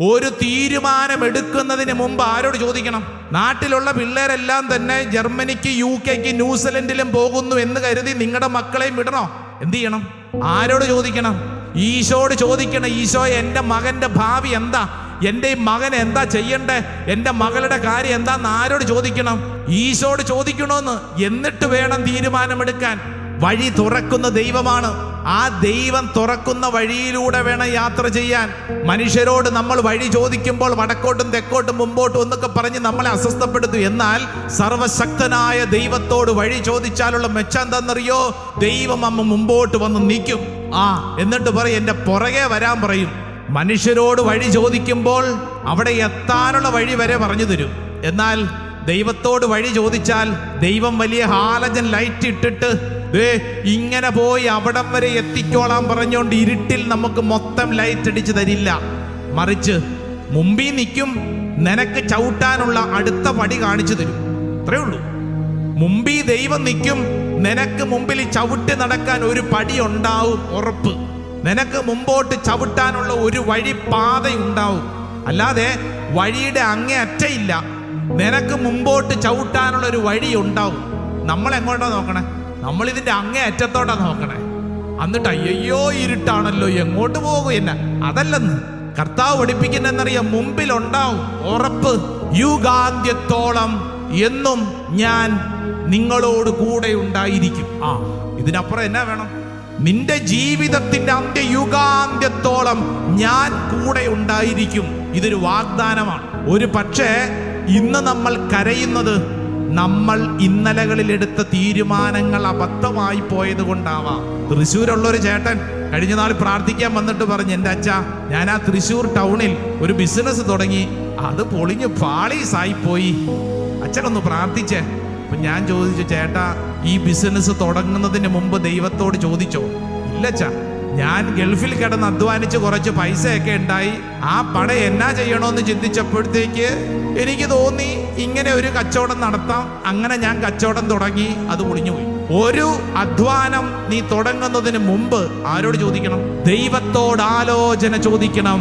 ഒരു തീരുമാനം എടുക്കുന്നതിന് മുമ്പ് ആരോട് ചോദിക്കണം? നാട്ടിലുള്ള പിള്ളേരെല്ലാം തന്നെ ജർമ്മനിക്ക് യു കെക്ക് ന്യൂസിലൻഡിലും പോകുന്നു എന്ന് കരുതി നിങ്ങളുടെ മക്കളെയും വിടണോ? എന്ത് ചെയ്യണം? ആരോട് ചോദിക്കണം? ഈശോട് ചോദിക്കണം ഈശോ എന്റെ മകന്റെ ഭാവി എന്താ? എന്റെ മകൻ എന്താ ചെയ്യണ്ടേ? എന്റെ മകളുടെ കാര്യം എന്താന്ന് ആരോട് ചോദിക്കണം? ഈശോട് ചോദിക്കണോന്ന്? എന്നിട്ട് വേണം തീരുമാനമെടുക്കാൻ. വഴി തുറക്കുന്ന ദൈവമാണ്. ആ ദൈവം തുറക്കുന്ന വഴിയിലൂടെ വേണം യാത്ര ചെയ്യാൻ. മനുഷ്യരോട് നമ്മൾ വഴി ചോദിക്കുമ്പോൾ വടക്കോട്ടും തെക്കോട്ടും മുമ്പോട്ടും എന്നൊക്കെ പറഞ്ഞ് നമ്മളെ അസ്വസ്ഥപ്പെടുത്തും. എന്നാൽ സർവശക്തനായ ദൈവത്തോട് വഴി ചോദിച്ചാലുള്ള മെച്ചം എന്താണെന്നറിയോ? ദൈവം അമ്മ മുമ്പോട്ട് വന്ന് നീക്കും ആ എന്നിട്ട് പറയും എന്റെ പുറകെ വരാൻ പറയും. മനുഷ്യരോട് വഴി ചോദിക്കുമ്പോൾ അവിടെ എത്താനുള്ള വഴി വരെ പറഞ്ഞു തരും. എന്നാൽ ദൈവത്തോട് വഴി ചോദിച്ചാൽ ദൈവം വലിയ ഹാലജൻ ലൈറ്റ് ഇട്ടിട്ട് ഏ ഇങ്ങനെ പോയി അവിടം വരെ എത്തിക്കോളാൻ പറഞ്ഞുകൊണ്ട് ഇരുട്ടിൽ നമുക്ക് മൊത്തം ലൈറ്റ് അടിച്ച് തരില്ല. മറിച്ച് മുമ്പിൽ നിൽക്കും നിനക്ക് ചവിട്ടാനുള്ള അടുത്ത പടി കാണിച്ചു തരും. അത്രേ ഉള്ളൂ. മുമ്പിൽ ദൈവം നിൽക്കും നിനക്ക് മുമ്പിൽ ചവിട്ടി നടക്കാൻ ഒരു പടി ഉണ്ടാവും ഉറപ്പ്. നിനക്ക് മുമ്പോട്ട് ചവിട്ടാനുള്ള ഒരു വഴി പാതയുണ്ടാവും. അല്ലാതെ വഴിയുടെ അങ്ങേ അറ്റയില്ല. നിനക്ക് മുമ്പോട്ട് ചവിട്ടാനുള്ള ഒരു വഴി ഉണ്ടാവും നമ്മൾ എങ്ങോട്ടാ നോക്കണേ? നമ്മൾ ഇതിന്റെ അങ്ങേ അറ്റത്തോട്ടാ നോക്കണേ. എന്നിട്ട് അയ്യോ ഇരുട്ടാണല്ലോ എങ്ങോട്ട് പോകും എന്നെ? അതല്ലെന്ന്. കർത്താവ് പഠിപ്പിക്കുന്നറിയാം മുമ്പിൽ ഉണ്ടാവും ഉറപ്പ്. യുഗാന്ത്യത്തോളം എന്നും ഞാൻ നിങ്ങളോട് കൂടെ ഉണ്ടായിരിക്കും. ആ ഇതിനപ്പുറം എന്നാ വേണം? നിന്റെ ജീവിതത്തിന്റെ അന്ത്യയുഗാന്ത്യത്തോളം ഞാൻ കൂടെ ഉണ്ടായിരിക്കും. ഇതൊരു വാഗ്ദാനമാണ്. ഒരു പക്ഷേ ഇന്ന് നമ്മൾ കരയുന്നത് നമ്മൾ ഇന്നലകളിൽ എടുത്ത തീരുമാനങ്ങൾ അബദ്ധമായി പോയത് കൊണ്ടാവാം തൃശ്ശൂരുള്ള ഒരു ചേട്ടൻ കഴിഞ്ഞ നാൾ പ്രാർത്ഥിക്കാൻ വന്നിട്ട് പറഞ്ഞു എന്റെ അച്ഛ ഞാൻ ആ തൃശ്ശൂർ ടൗണിൽ ഒരു ബിസിനസ് തുടങ്ങി. അത് പൊളിഞ്ഞ് പാളീസായി പോയി അച്ഛനൊന്ന് പ്രാർത്ഥിച്ചേ. അപ്പൊ ഞാൻ ചോദിച്ചു ചേട്ടാ ഈ ബിസിനസ് തുടങ്ങുന്നതിന് മുമ്പ് ദൈവത്തോട് ചോദിച്ചോ? ഇല്ല ഇല്ലച്ചാ ഞാൻ ഗൾഫിൽ കിടന്ന് അധ്വാനിച്ച് കുറച്ച് പൈസയൊക്കെ ഉണ്ടായി. ആ പട എന്നാ ചെയ്യണമെന്ന് ചിന്തിച്ചപ്പോഴത്തേക്ക് എനിക്ക് തോന്നി ഇങ്ങനെ ഒരു കച്ചവടം നടത്താം. അങ്ങനെ ഞാൻ കച്ചവടം തുടങ്ങി അത് പൊളിഞ്ഞുപോയി ഒരു അധ്വാനം നീ തുടങ്ങുന്നതിന് മുമ്പ് ആരോട് ചോദിക്കണം? ദൈവത്തോട് ആലോചന ചോദിക്കണം.